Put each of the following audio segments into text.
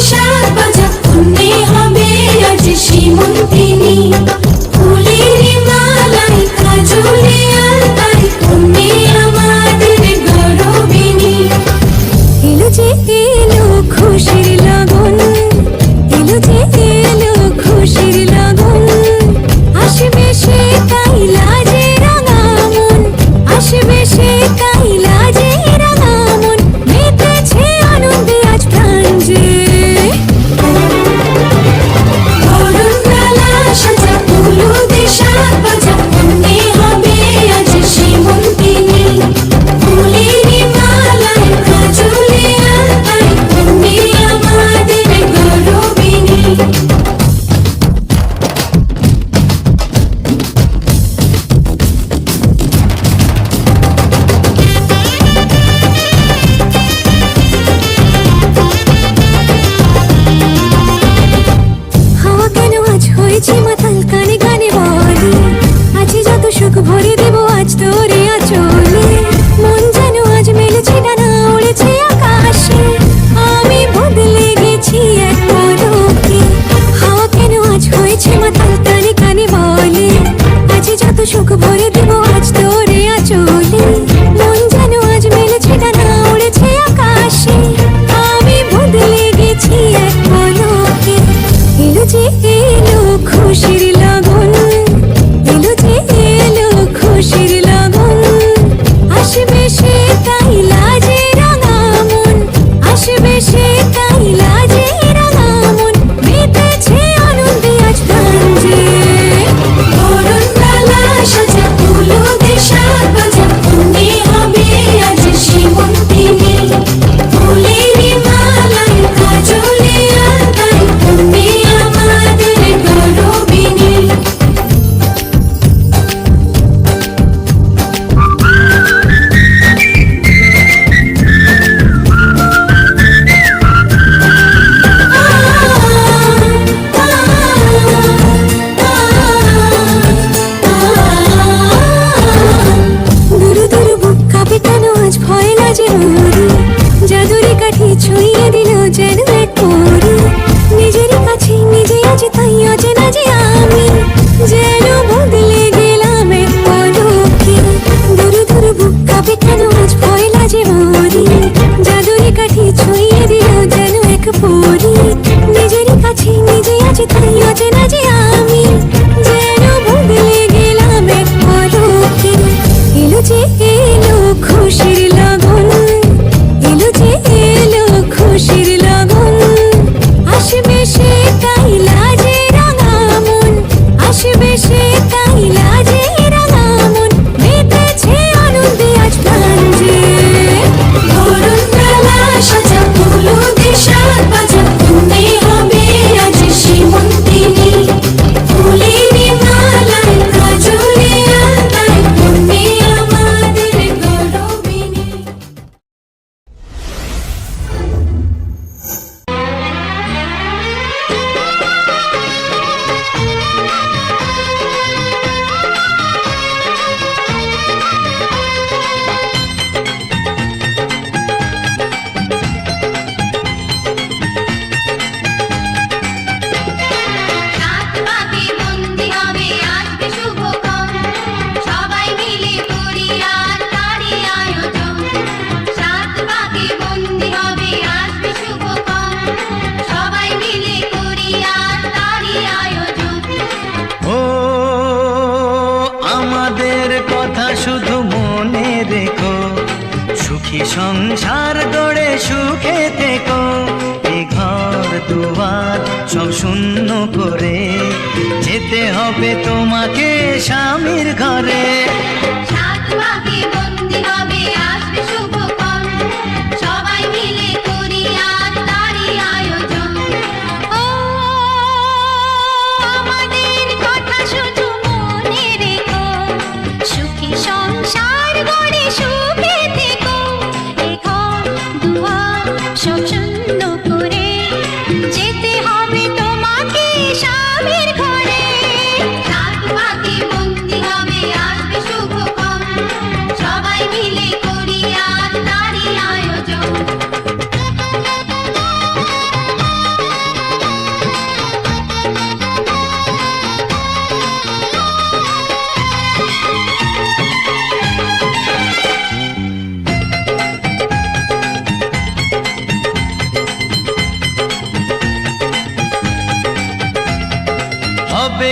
shine. যে এলো খুশির লাগন। పూరి যত্ন করে যেতে হবে তোমাকে স্বামীর ঘরে।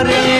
Morena.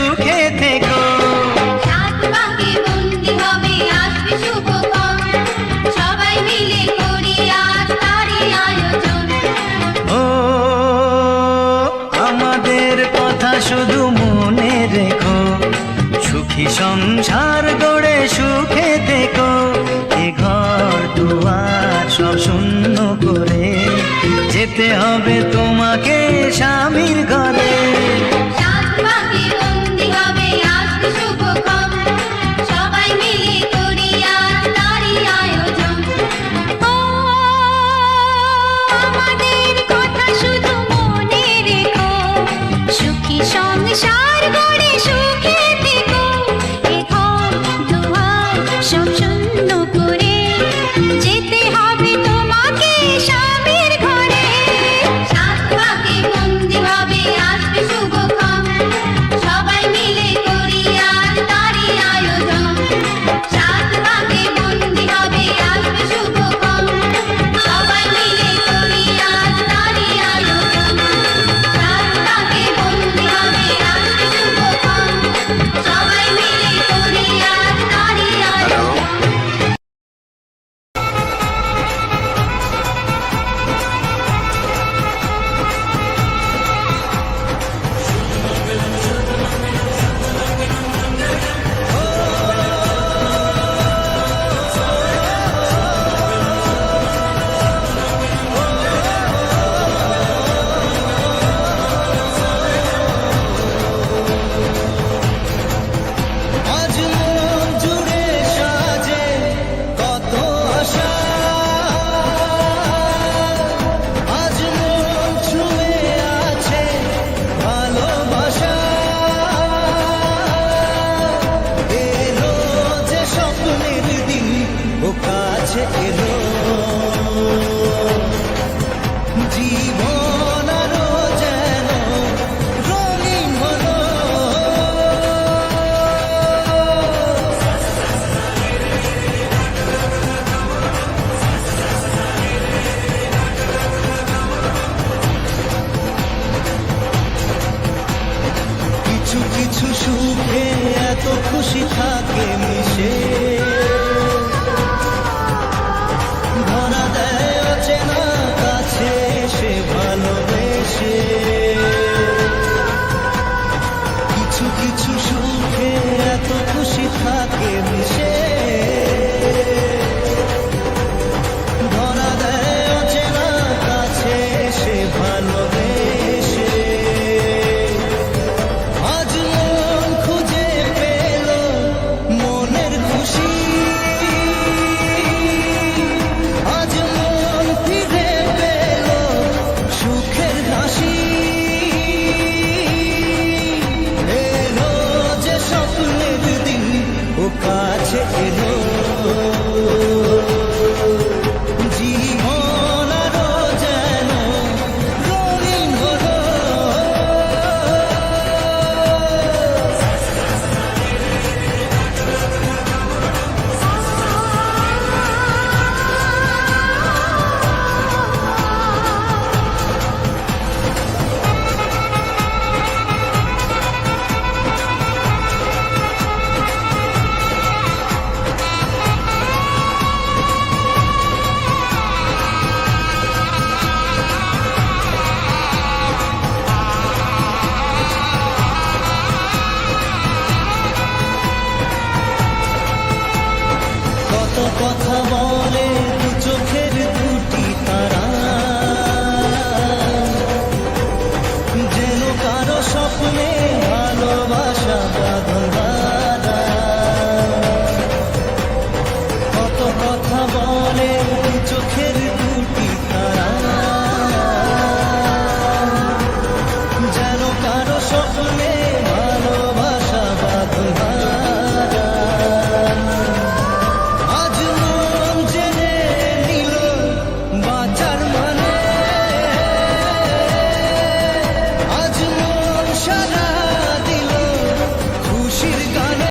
তোমাকে স্বামীর ঘরে